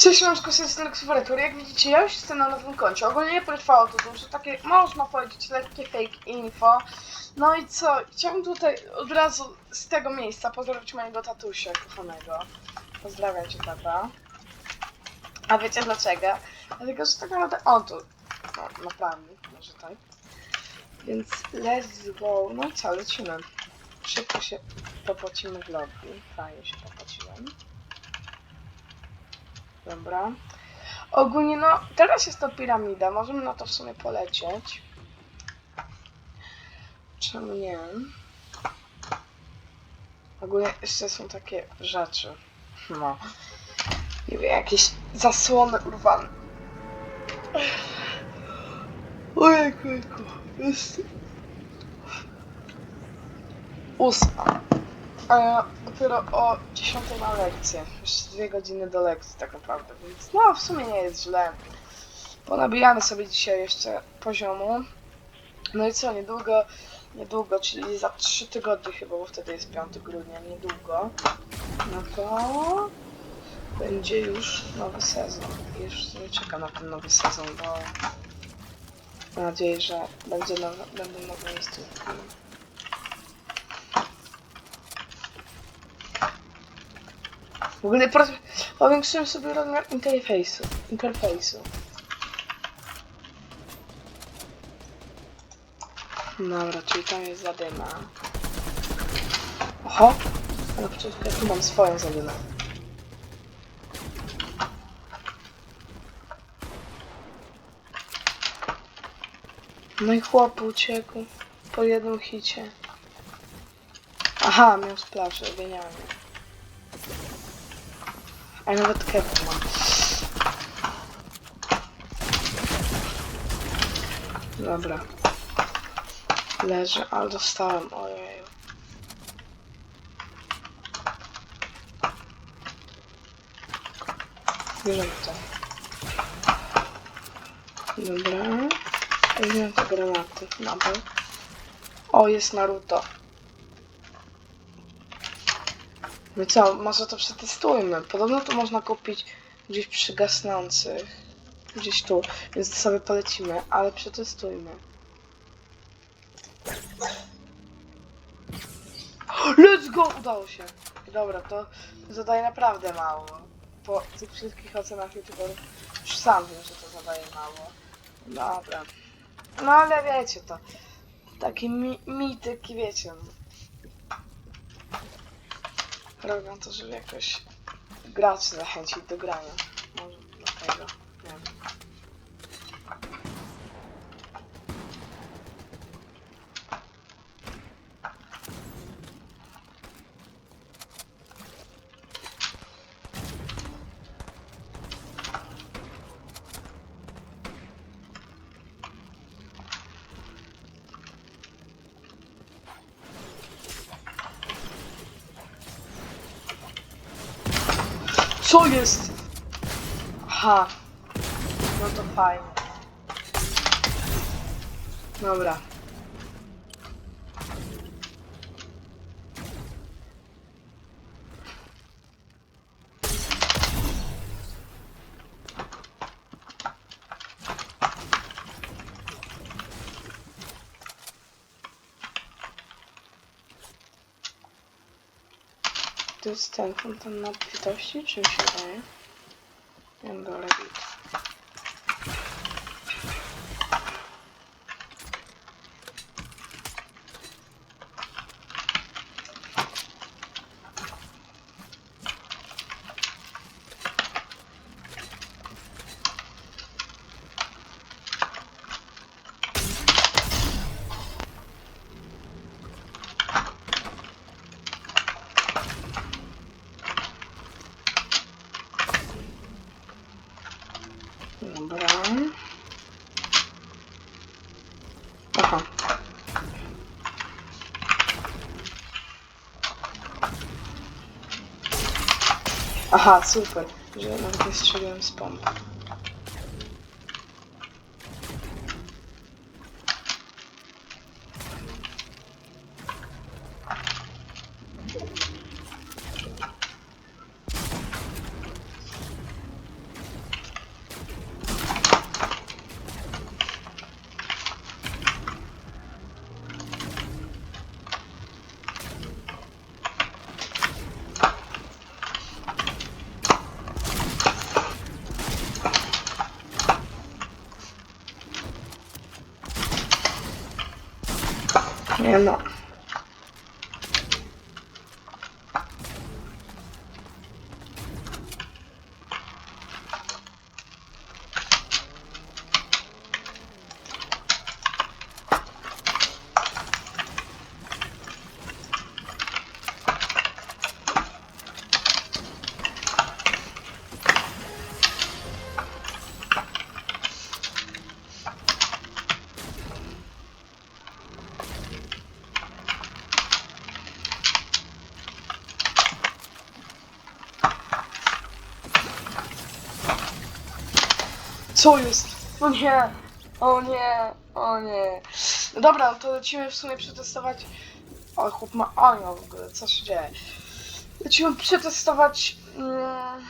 Cześć, mam skorzystać z Lexuretur. Jak widzicie, ja już jestem na nowym koncie. Ogólnie nie potrwało to dużo, takie, można powiedzieć, lekkie fake info. No i co? Chciałbym tutaj od razu z tego miejsca pozdrowić mojego tatusia kochanego. Pozdrawiam cię, tata. A wiecie dlaczego? Dlatego, że tak naprawdę... O, tu. No, naprawdę, może tak. Więc let's go. No i co, lecimy. Szybko się popocimy w lobby. Fajnie się popociłem. Dobra. Ogólnie no, teraz jest to piramida, możemy na to w sumie polecieć. Czemu nie? Ogólnie jeszcze są takie rzeczy. No. Jakieś zasłony urwane. Ojejku, ojejku. Jest... Ósma. A dopiero o 10 na lekcję. Już dwie godziny do lekcji tak naprawdę, więc no w sumie nie jest źle. Ponabijamy sobie dzisiaj jeszcze poziomu. No i co, niedługo, niedługo, czyli za 3 tygodnie chyba, bo wtedy jest 5 grudnia, niedługo. No to będzie już nowy sezon. Już sumie czekam na ten nowy sezon, bo mam nadzieję, że będzie nowe, będą nowe miejscówki. W ogóle po- powiększyłem sobie rozmiar interfejsu. interfejsu. Dobra, czyli tam jest zadyma. Oho! Ale poczekaj, tu mam swoją zadymę. No i chłop uciekł po jednym hicie. Aha, miał splash, genialnie. A nawet kebab mam. Dobra. Leży, ale dostałem, ojej. Bierzemy to. Dobra. Weźmiemy te granaty. Dobra. O, jest Naruto. No co, może to przetestujmy. Podobno to można kupić gdzieś przy gasnących. Gdzieś tu, więc sobie polecimy, ale przetestujmy. Let's go! Udało się. Dobra, to zadaje naprawdę mało. Po tych wszystkich ocenach youtuberów już sam wiem, że to zadaje mało. Dobra. No ale wiecie to. Taki mi mityk wiecie. Robią to, żeby jakoś grać zachęcić do grania. Może dlatego. Nie wiem. Co jest? Aha. No to fajnie. Dobra. Jest ten fontan obfitości, czy mi się wydaje? Nie wiem, dobra, git. Dobra. Aha. Aha, super, że nawet nie strzeliłem z pompy. Nie no. Co jest? O nie! O nie! O nie! No dobra, no to lecimy w sumie przetestować. O, chłop ma anioł w ogóle, co się dzieje? Lecimy przetestować. Mm...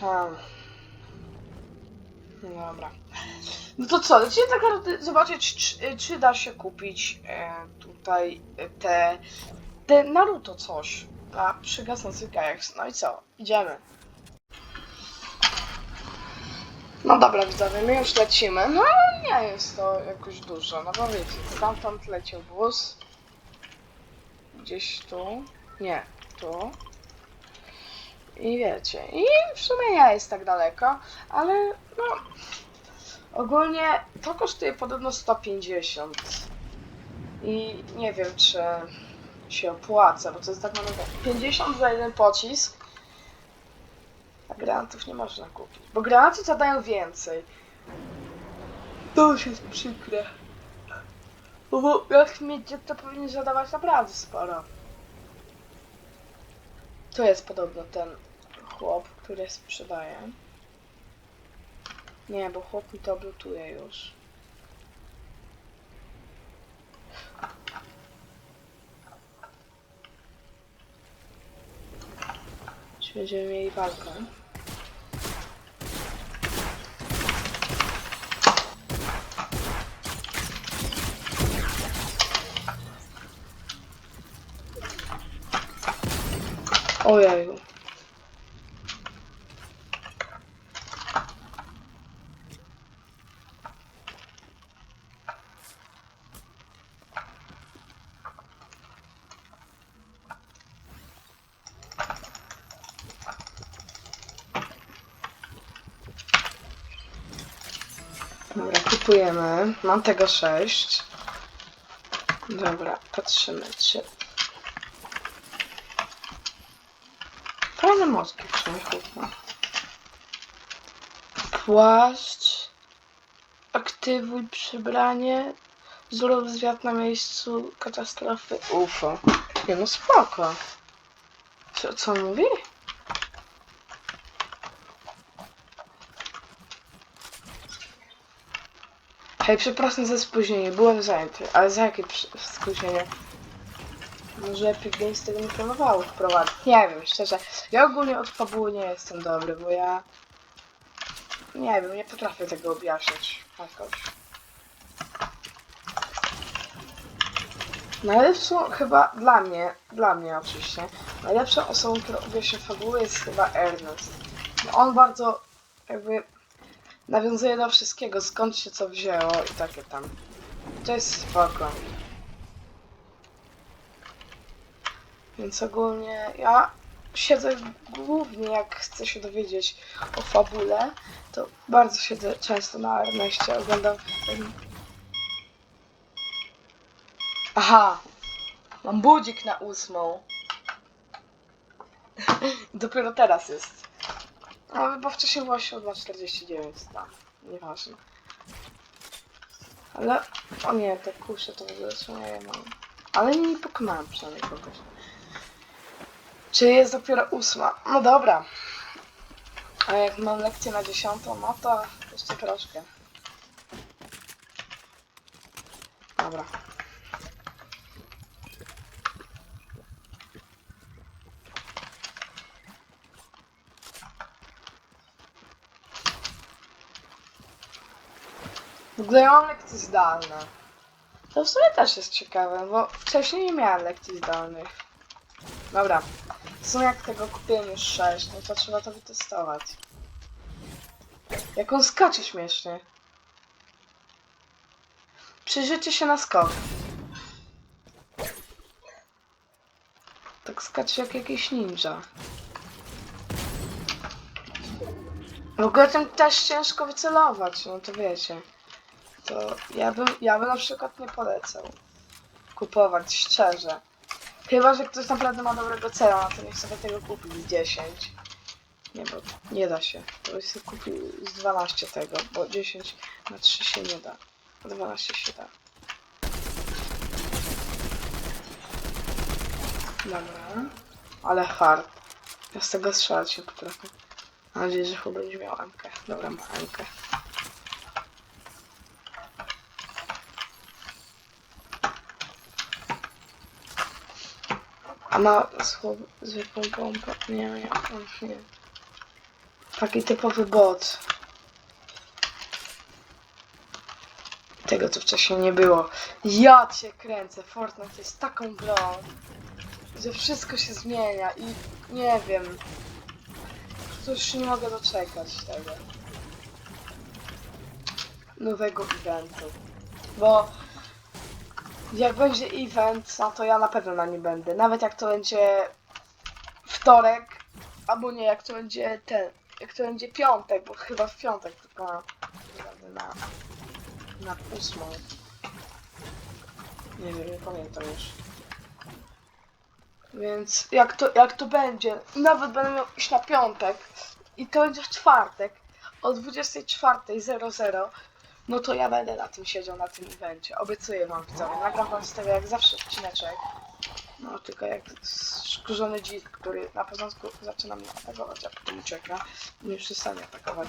Hmm. Dobra. No to co, lecimy tak naprawdę zobaczyć, czy, czy da się kupić e, tutaj te, te Naruto coś na przygasnących gajach. No i co? Idziemy. No dobra, widzowie, my już lecimy. No nie jest to jakoś dużo, no bo wiecie, stamtąd leciał bus. Gdzieś tu. Nie, tu. I wiecie, i w sumie nie jest tak daleko, ale no... Ogólnie to kosztuje podobno 150. I nie wiem, czy się opłaca, bo to jest tak naprawdę 50 za jeden pocisk. A granatów nie można kupić. Bo granaty zadają więcej. To już jest przykre. Bo jak mieć to powinien zadawać naprawdę sporo. To jest podobno ten chłop, który sprzedaje. Nie, bo chłop mi to blutuje już. Czy będziemy mieli walkę? Kupujemy. Mam tego 6. Dobra, patrzymy, czy... Fajne mózgi przynajmniej chłopno. Płaszcz. Aktywuj przybranie. Zrób zwiat na miejscu katastrofy UFO. Nie no spoko. Co, co on mówi? Hej, przepraszam za spóźnienie, byłem zajęty. Ale za jakie spóźnienie? Może Epic Games tego nie planowało wprowadzić. Nie wiem, szczerze. Ja ogólnie od fabuły nie jestem dobry, bo ja... Nie wiem, nie potrafię tego objaśnić jakoś. Najlepszą chyba, dla mnie, dla mnie oczywiście, najlepszą osobą, która objaśnia fabułę jest chyba Ernest. No on bardzo jakby nawiązuje do wszystkiego, skąd się co wzięło i takie tam. To jest spoko. Więc ogólnie ja siedzę głównie jak chcę się dowiedzieć o fabule, to bardzo siedzę często na Erneście, oglądam... Aha! Mam budzik na ósmą. Dopiero teraz jest. No, bo wcześniej było 7.49, tak. Nieważne. Ale... O nie, te kusze to w ogóle są, ja mam. Ale nie pokonałem przynajmniej kogoś. Czy jest dopiero ósma? No dobra. A jak mam lekcję na dziesiątą, no to jeszcze troszkę. Dobra. W ogóle ja mam lekcje zdalne. To w sumie też jest ciekawe, bo wcześniej nie miałem lekcji zdalnych. Dobra. W sumie jak tego kupiłem już 6, no to trzeba to wytestować. Jak on skacze śmiesznie. Przyjrzyjcie się na skok. Tak skacze jak jakiś ninja. W ogóle tym też ciężko wycelować, no to wiecie. To ja bym, ja bym na przykład nie polecał kupować, szczerze. Chyba, że ktoś naprawdę ma dobrego cela, no to niech sobie tego kupi z 10. Nie, bo nie da się. To byś sobie kupił z 12 tego, bo 10 na 3 się nie da. A 12 się da. Dobra. Ale hard. Ja z tego strzelać się potrafię. Mam nadzieję, że chyba będzie miał MK. Dobra, ma MK. Ma słowo, zwykłą pompę? Nie, nie, ach, nie. Taki typowy bot. Tego co wcześniej nie było. Ja cię kręcę. Fortnite jest taką grą, że wszystko się zmienia i nie wiem. To już nie mogę doczekać tego. Nowego eventu. Bo jak będzie event, no to ja na pewno na nim będę. Nawet jak to będzie wtorek, albo nie, jak to będzie ten, jak to będzie piątek, bo chyba w piątek tylko na, na, na ósmą. Nie wiem, nie pamiętam już. Więc jak to, jak to będzie, nawet będę miał iść na piątek i to będzie w czwartek o 24.00, no to ja będę na tym siedział, na tym evencie. Obiecuję wam widzowie. Nagram wam z tego jak zawsze odcineczek. No tylko jak skurzony dzik, który na początku zaczyna mnie atakować, a potem ucieka nie przestanie atakować.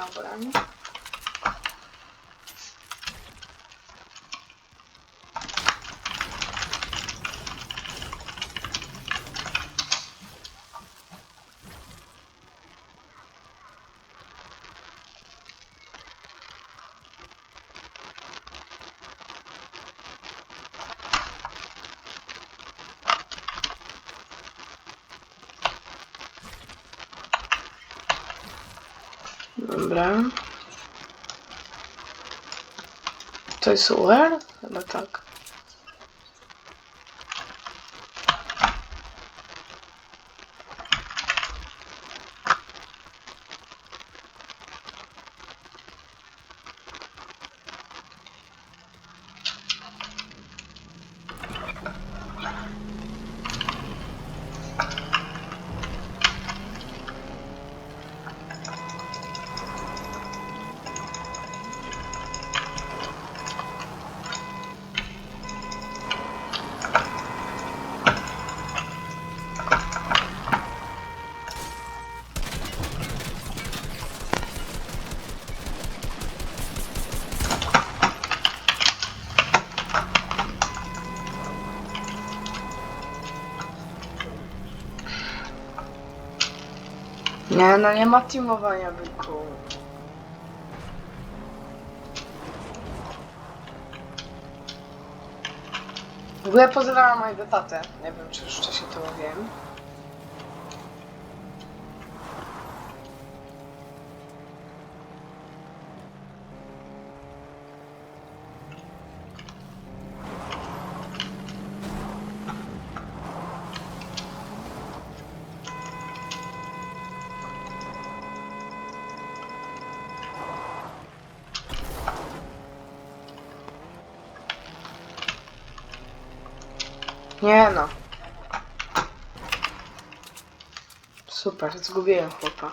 Dobra. Dobra. To jest UR? Chyba tak. Nie, no nie ma teamowania byku. W ogóle pozdrawiam mojego tatę. Nie wiem, czy już wcześniej to mówiłem. Nie no. Super, zgubiłem chłopa.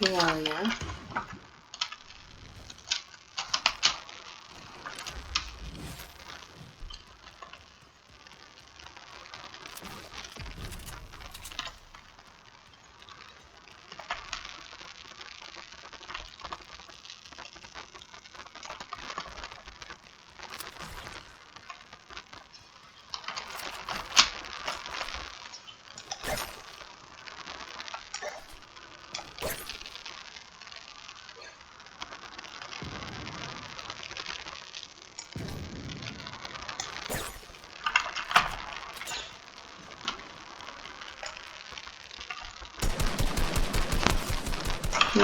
Genialnie. No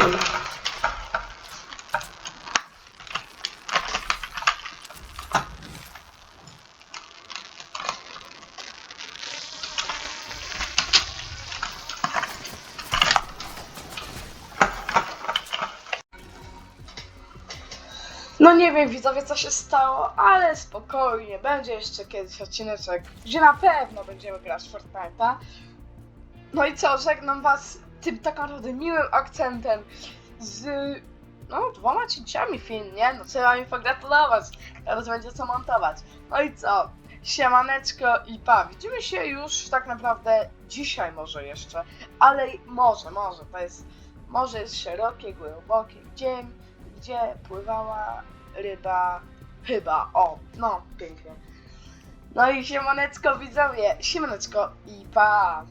nie wiem widzowie co się stało, ale spokojnie, będzie jeszcze kiedyś odcineczek, gdzie na pewno będziemy grać w Fortnite'a. No i co, żegnam was tym tak naprawdę miłym akcentem z no dwoma cięciami film, nie? No trzeba mi pogratulować, teraz będzie co montować. No i co, siemaneczko i pa, widzimy się już tak naprawdę dzisiaj może jeszcze, ale może, może, to jest, może jest szerokie, głębokie, gdzie, gdzie pływała ryba, chyba, o, no, pięknie. No i siemaneczko widzowie, siemaneczko i pa!